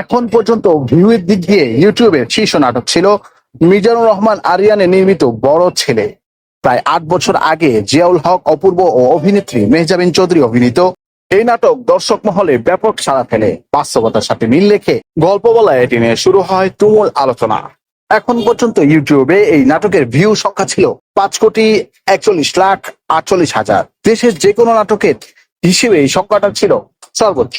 এখন পর্যন্ত ভিউয়ের দিক দিয়ে ইউটিউবের শীর্ষ নাটক ছিল মিজানুর রহমান আরিয়ানে নির্মিত বড় ছেলে। প্রায় আট বছর আগে জিয়াউল হক, অপূর্ব ও অভিনেত্রী মেহজাবিন চৌধুরী অভিনীত এই নাটক দর্শক মহলে ব্যাপক সাড়া ফেলে। বাস্তবতার সাথে মিল রেখে গল্প বলা এটি নিয়ে শুরু হয় তুমুল আলোচনা। এখন পর্যন্ত ইউটিউবে এই নাটকের ভিউ সংখ্যা ছিল পাঁচ কোটি একচল্লিশ লাখ আটচল্লিশ হাজার। দেশের যে কোনো নাটকের হিসেবে এই সংখ্যাটা ছিল সর্বোচ্চ।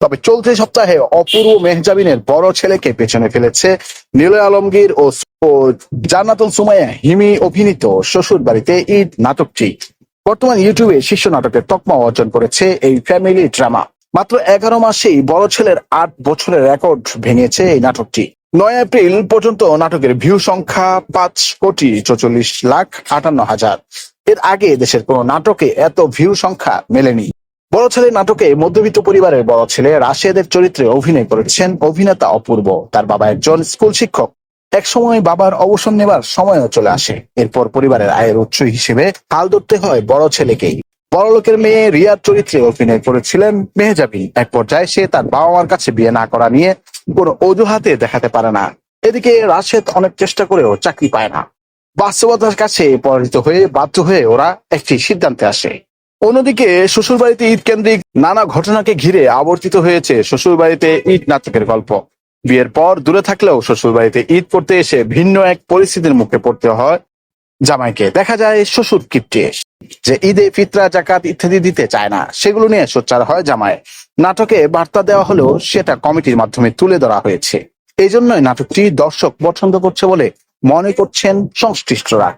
তবে চলতি সপ্তাহে অপূর্ব মেহজাবিনের বড় ছেলেকে পেছনে ফেলেছে নীলয় আলমগীর ও জান্নাতুল সুমাইয়া হিমি অভিনীত শ্বশুর বাড়িতে ঈদ নাটকটি। বর্তমান ইউটিউবে শীর্ষ নাটকের তকমা অর্জন করেছে এই ফ্যামিলি ড্রামা। মাত্র এগারো মাসেই বড় ছেলের আট বছরের রেকর্ড ভেঙেছে এই নাটকটি। নয় এপ্রিল পর্যন্ত নাটকের ভিউ সংখ্যা পাঁচ কোটি চৌচল্লিশ লাখ আটান্ন হাজার। এর আগে দেশের কোনো নাটকে এত ভিউ সংখ্যা মেলেনি। বড় ছেলে নাটকে মধ্যবিত্ত পরিবারের বড় ছেলে রাশেদের চরিত্রে অভিনয় করেছেন অভিনেতা অপূর্ব। তার বাবা একজন স্কুল শিক্ষক। এক সময় বাবার অবসর নেবার সময়ও চলে আসে। এরপর পরিবারের আয়ের উৎস হিসেবে হাল ধরতে হয় বড় ছেলেকেই। বড় লোকের মেয়ে রিয়ার চরিত্রে অভিনয় করেছিলেন মেহজাবিন এক পর্যায়ে সে তার বাবা মার কাছে বিয়ে না করা নিয়ে কোনো অজুহাতে দেখাতে পারে না। এদিকে রাশেদ অনেক চেষ্টা করেও চাকরি পায় না। বাস্তবতার কাছে পরাজিত হয়ে বাধ্য হয়ে ওরা একটি সিদ্ধান্তে আসে। অন্যদিকে শ্বশুরবাড়িতে ঈদ কেন্দ্রিক নানা ঘটনাকে ঘিরে আবর্তিত হয়েছে শ্বশুরবাড়িতে ঈদ নাটকের গল্প। বিয়ের পর দূরে থাকলেও শ্বশুরবাড়িতে ঈদ করতে এসে ভিন্ন এক পরিস্থিতির মুখে পড়তে হয় জামাইকে। দেখা যায় শ্বশুর কিপ্টে যে ঈদে ফিতরা, জাকাত ইত্যাদি দিতে চায় না। সেগুলো নিয়ে সোচ্চার হয় জামাই। নাটকে বার্তা দেওয়া হলেও সেটা কমিটির মাধ্যমে তুলে ধরা হয়েছে। এই জন্যই নাটকটি দর্শক পছন্দ করছে বলে মনে করছেন সংশ্লিষ্টরা।